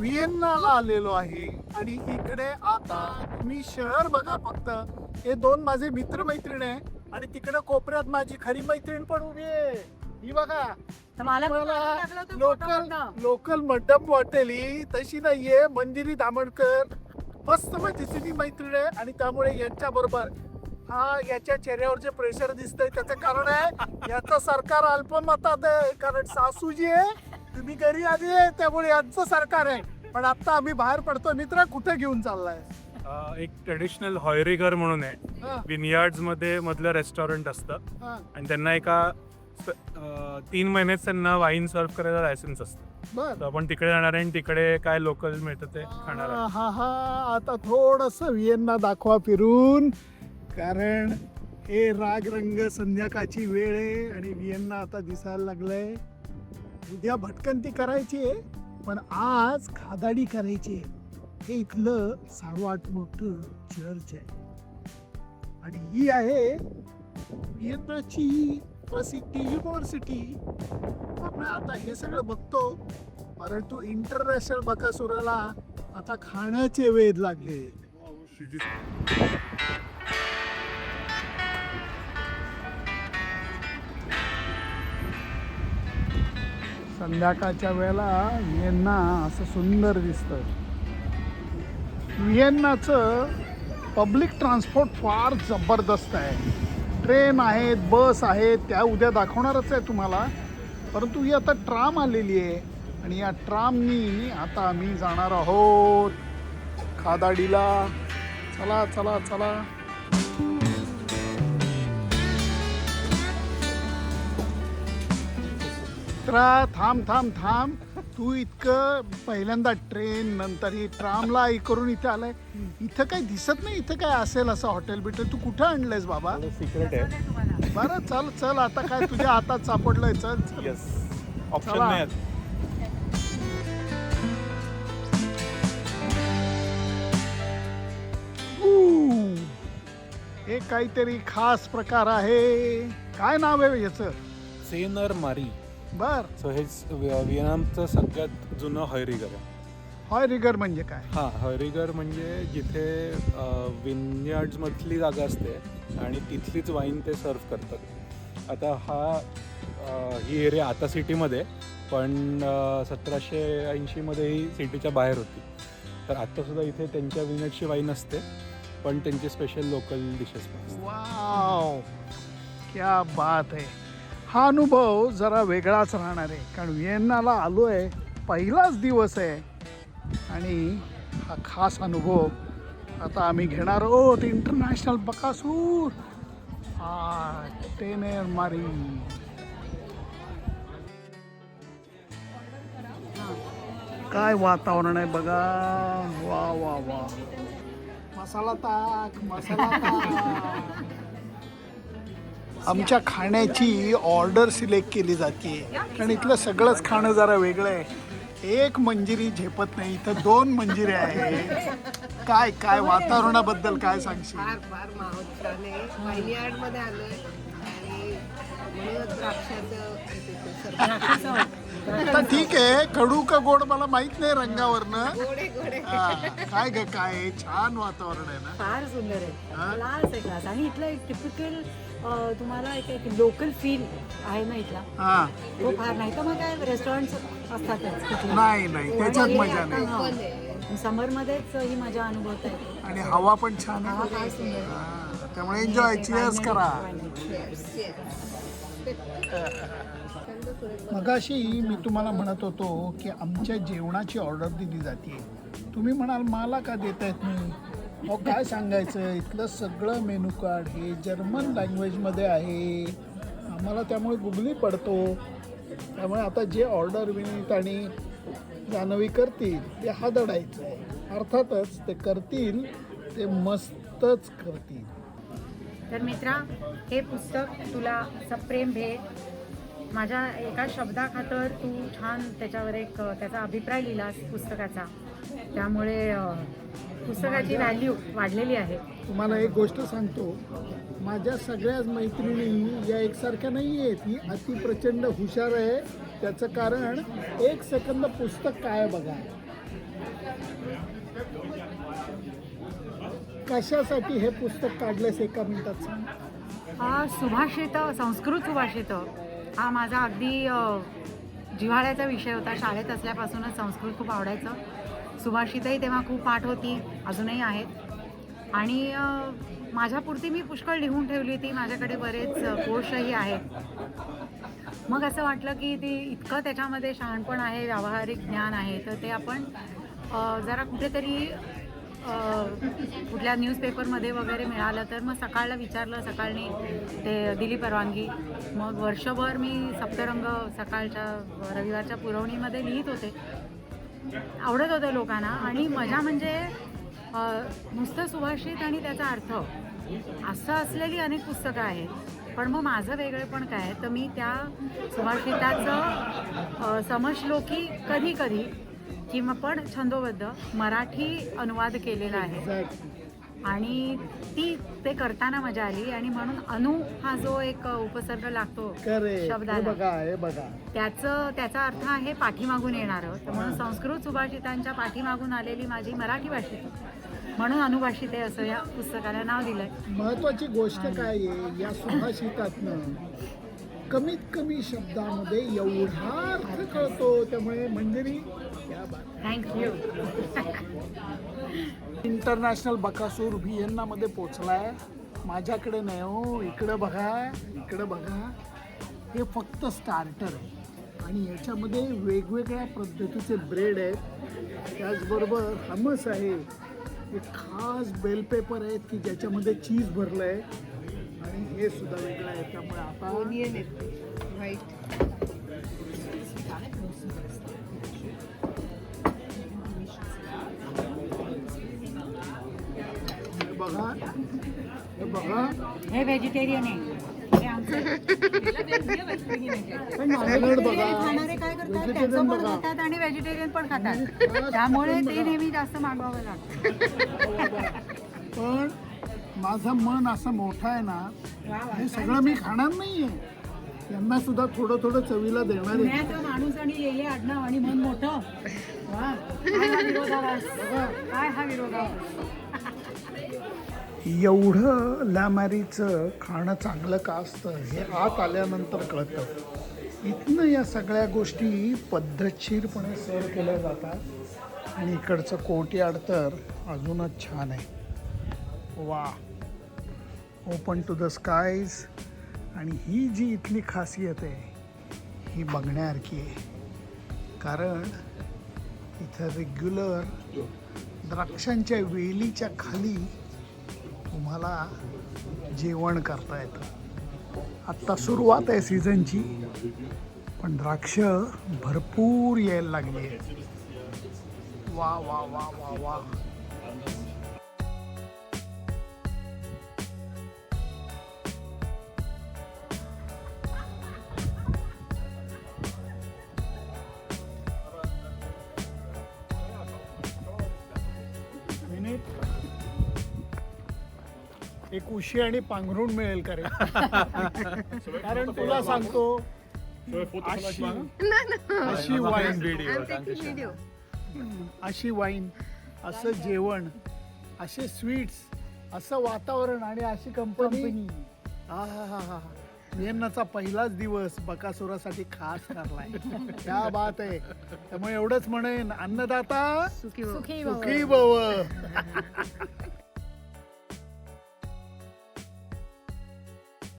व्हिएन्नाला आलेलो आहे. आणि इकडे आता तुम्ही शहर बघा फक्त. हे दोन माझे मित्र मैत्रीण आहे. आणि तिकडे कोपऱ्यात माझी खरी मैत्रीण पण उभी आहे. ही बघा. मला लोकल लोकल मंडप वाटेल. ही तशी नाहीये. मंजिरी दामणकर. मस्त माझी मैत्रीण आहे. आणि त्यामुळे यांच्या बरोबर हा याच्या चेहऱ्यावर जे प्रेशर दिसतंय त्याचं कारण आहे. याचं सरकार अल्पमतात आहे. कारण सासू जी आहे. तुम्ही घरी आली आहे त्यामुळे यांचं सरकार आहे. पण आता आम्ही बाहेर पडतो मित्र कुठे घेऊन चाललाय? अ, एक ट्रेडिशनल हॉयरीघर म्हणून आहे. हा, विनयार्ड्समध्ये मधलं रेस्टॉरंट असतं. हा, आणि त्यांना एका स- अ, तीन महिनेच त्यांना वाईन सर्व करायला लायसन्स असतं. बर. तर आपण तिकडे जाणार आहे आणि तिकडे काय लोकल मिळतं ते खाणार आहे. हा हा. आता थोडस व्हिएन्ना दाखवा फिरून. कारण हे राग रंग संध्याकाळची वेळ आहे आणि व्हिएन्ना आता दिसायला लागलंय. उद्या भटकंती करायची आहे पण आज खादाडी करायची आहे. हे इथलं सर्वात मोठं चर्च आहे. आणि ही आहे व्हिएन्नाची प्रसिद्ध युनिव्हर्सिटी आपण आता हे सगळं बघतो परंतु इंटरनॅशनल बकासुराला आता खाण्याचे वेध लागले. हो, हो, हो, संध्याकाळच्या वेळेला व्हिएन्ना असं सुंदर दिसतं व्हिएन्नाचं पब्लिक ट्रान्सपोर्ट फार जबरदस्त आहे. ट्रेन आहेत बस आहेत त्या उद्या दाखवणारच आहे तुम्हाला. परंतु ही आता ट्राम आलेली आहे आणि या ट्रामनी आता आम्ही जाणार आहोत खादाडीला. चला चला चला. मित्रा थांब थांब थांब. तू इतकं पहिल्यांदा ट्रेन नंतर ही ट्रामला करून इथे आलाय. इथं काही दिसत नाही इथं काय असेल असं हॉटेल बिटेल? तू कुठं आणलंयस बाबा? सिक्रेट आहे. बरं चल चल आता काय तुझ्या हातात सापडलंय चल चल. येस ऑप्शन चला. नाही आहेत. ऊ, हे काहीतरी खास प्रकार आहे. काय नाव आहे याचं? सेनर मारी. बर. सो हे व्हिएतनामचं सगळ्यात जुनं हॉयरिगर आहे. हॉय रिगर म्हणजे काय? हां हॉयरिगर म्हणजे जिथे विनयार्ड्समधली जागा असते आणि तिथलीच वाईन ते सर्व करतात. आता हा ही एरिया आता सिटीमध्ये पण सतराशे ऐंशीमध्ये ही सिटीच्या बाहेर होती. तर आत्तासुद्धा इथे त्यांच्या विनयची वाईन असते पण त्यांचे स्पेशल लोकल डिशेस वाव क्या बात आहे. हा अनुभव जरा वेगळाच राहणार आहे. कारण व्हिएन्नाला आलो आहे पहिलाच दिवस आहे. आणि हा खास अनुभव आता आम्ही घेणार आहोत इंटरनॅशनल बकासूर. हा टेनेर मारी. काय वातावरण आहे बघा. वा वा वा. मसाला ताक मसाला ताक. आमच्या खाण्याची ऑर्डर सिलेक्ट केली जाते. कारण इथलं सगळंच खाणं जरा वेगळं आहे. एक मंजिरी झेपत नाही इथं दोन मंजिरे आहे काय काय वातावरणाबद्दल काय सांगशील? फार फार माहोल छान आहे. वाईनयार्डमध्ये आलोय. आणि म्हणूनच द्राक्षाचं सरबत. तर ठीक आहे. कडू का गोड मला माहीत नाही रंगावरनं. गोडे गोडे. हा, काय ग काय? आहे? छान वातावरण आहे ना. फार सुंदर आहे. हा? क्लास आहे क्लास आणि इथलं एक टिपिकल तुम्हाला एक एक लोकल फील आहे ना इथला. हा. तो फार नाही. तर मग काय रेस्टॉरंट असतातच कुठले नाही नाही. त्याच्यात मजा नाही. आहे. समर मध्येच ही मजा अनुभवता येते. आणि हवा पण छान हवा आहे फार सुंदर. आहे. हा, त्यामुळे एन्जॉय चिअर्स करा. मगाशी मी तुम्हाला म्हणत होतो की आमच्या जेवणाची ऑर्डर दिली जाते तुम्ही म्हणाल मला का देता येत नाही? मग काय सांगायचं? इथलं सगळं मेनू कार्ड हे जर्मन लँग्वेजमध्ये आहे. आम्हाला त्यामुळे गुगली पडतो. त्यामुळे आता जे ऑर्डर विनीत आणि जान्हवी करतील ते हादडायचं आहे. अर्थातच ते करतील ते मस्तच करतील. तर मित्रा हे पुस्तक तुला सप्रेम भेट. माझ्या एका शब्दाखातर तू छान त्याच्यावर एक त्याचा अभिप्राय लिहिलास पुस्तकाचा. त्यामुळे पुस्तकाची व्हॅल्यू वाढलेली आहे. तुम्हाला एक गोष्ट सांगतो. माझ्या सगळ्याच मैत्रिणी या एकसारख्या नाही आहेत ही अति प्रचंड हुशार आहे. त्याचं कारण एक सेकंद पुस्तक काय बघा. कशासाठी हे पुस्तक काढलंस एका मिनिटात सांग. हा सुभाषित संस्कृत सुभाषित हा माझा अगदी जिव्हाळ्याचा विषय होता. शाळेत असल्यापासूनच संस्कृत खूप आवडायचं. सुभाषितही तेव्हा खूप पाठ होती अजूनही आहेत. आणि माझ्यापुरती मी पुष्कळ लिहून ठेवली होती माझ्याकडे बरेच कोर्सही कोशही आहेत. मग असं वाटलं की ती इतकं त्याच्यामध्ये शहाणपण आहे व्यावहारिक ज्ञान आहे तर ते आपण जरा कुठेतरी कुठल्या न्यूजपेपरमध्ये वगैरे मिळालं तर मग सकाळला विचारलं सकाळनी ते दिली परवानगी. मग वर्षभर मी सप्तरंग सकाळच्या रविवारच्या पुरवणीमध्ये लिहित होते. आवडत होतं लोकांना. आणि मजा म्हणजे नुसतं सुभाषित आणि त्याचा अर्थ. असं असलेली अनेक पुस्तकं आहेत. पण मग माझं वेगळेपण काय तर मी त्या सुभाषिताचं अ, समश्लोकी कधी कधी किंवा पण छंदोबद्ध मराठी अनुवाद केलेला आहे. आणि ती ते करताना मजा आली आणि म्हणून अनु हा जो एक उपसर्ग लागतो शब्दाला बघा त्याचं त्याचा अर्थ आहे पाठीमागून येणारं. म्हणून संस्कृत सुभाषितांच्या पाठीमागून आलेली माझी मराठी भाषित म्हणून अनुभाषित आहे असं या पुस्तकाला नाव दिलंय. महत्वाची गोष्ट काय आहे? या सुभाषितातनं कमीत कमी शब्दामध्ये एवढा अर्थ कळतो. त्यामुळे बात. थँक्यू इंटरनॅशनल बकासूर व्हिएन्नामध्ये पोचलाय. माझ्याकडे नाही हो इकडं बघा इकडं बघा. हे फक्त स्टार्टर आहे. आणि याच्यामध्ये वेगवेगळ्या पद्धतीचे ब्रेड आहेत. त्याचबरोबर हमस आहे. एक खास बेल पेपर आहेत की ज्याच्यामध्ये चीज भरलं आहे आणि हे सुद्धा वेगळं आहे. त्यामुळे आता बघा हे बघा हे व्हेजिटेरियन आहे. पण खाणारे काय करतात? त्यांचं पण. खातात आणि व्हेजिटेरियन पण खातात. त्यामुळे ते नेहमी जास्त मागवावं लागतं. पण माझं मन असं मोठं आहे ना हे सगळं मी खाणार नाहीये. यांना सुद्धा थोडं थोडं चवीला देणार आहे. माणूस आणि लेले आडनाव आणि मन मोठं. हा काय हा विरोधाभास? एवढं लामारीचं खाणं चांगलं का असतं हे आत आल्यानंतर कळतं. इथनं या सगळ्या गोष्टी पद्धतशीरपणे सर केल्या जातात आणि इकडचं कोर्टयार्ड तर अजूनच छान आहे. वा. ओपन टू द स्कायज आणि ही जी इथली खासियत आहे ही बघण्यासारखी आहे. कारण इथं रेग्युलर द्राक्षांच्या वेलीच्या खाली तुम्हाला जेवण करता येतं. आत्ता सुरुवात आहे सीझनची पण द्राक्ष भरपूर यायला लागली आहेत. वा वा वा वा वा. एक उशी आणि पांघरुण मिळेल का रे कारण तुला सांगतो अशी अशी वाईन व्हिडिओ अशी वाईन असं जेवण असे स्वीट्स असं वातावरण आणि अशी कंपनी हा हा हा हा. पहिलाच दिवस बकासुरासाठी खास ठरलाय. क्या बात आहे. त्यामुळे एवढंच म्हणेन. अन्नदाता सुकी सुखी भव. सुखी भव